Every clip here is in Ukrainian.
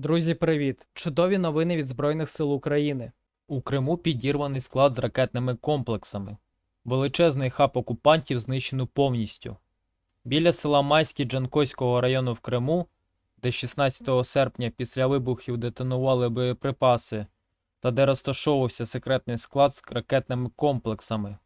Друзі, привіт! Чудові новини від Збройних сил України. У Криму підірваний склад з ракетними комплексами. Величезний хаб окупантів знищено повністю. Біля села Майське Джанкойського району в Криму, де 16 серпня після вибухів детонували боєприпаси та де розташовувався секретний склад з ракетними комплексами.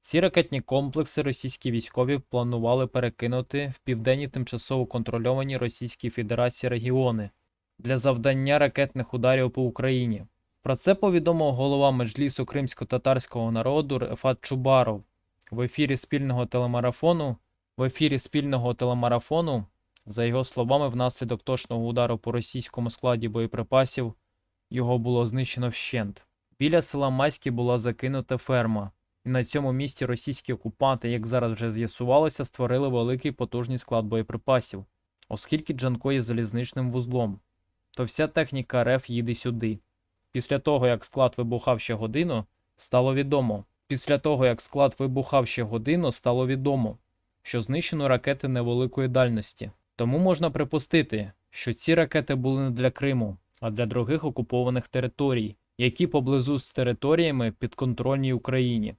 Ці ракетні комплекси російські військові планували перекинути в південні тимчасово контрольовані Російській Федерації регіони для завдання ракетних ударів по Україні. Про це повідомив голова Меджлісу кримсько-татарського народу Рефат Чубаров в ефірі спільного телемарафону. В ефірі спільного телемарафону, за його словами, внаслідок точного удару по російському складі боєприпасів його було знищено вщент. Біля села Майське була закинута ферма, і на цьому місці російські окупанти, як зараз вже з'ясувалося, створили великий потужний склад боєприпасів, оскільки Джанко є залізничним вузлом, то вся техніка РФ їде сюди. Після того, як склад вибухав ще годину, стало відомо. Після того, як склад вибухав ще годину, стало відомо, що знищено ракети невеликої дальності. Тому можна припустити, що ці ракети були не для Криму, а для других окупованих територій, які поблизу з територіями підконтрольній Україні.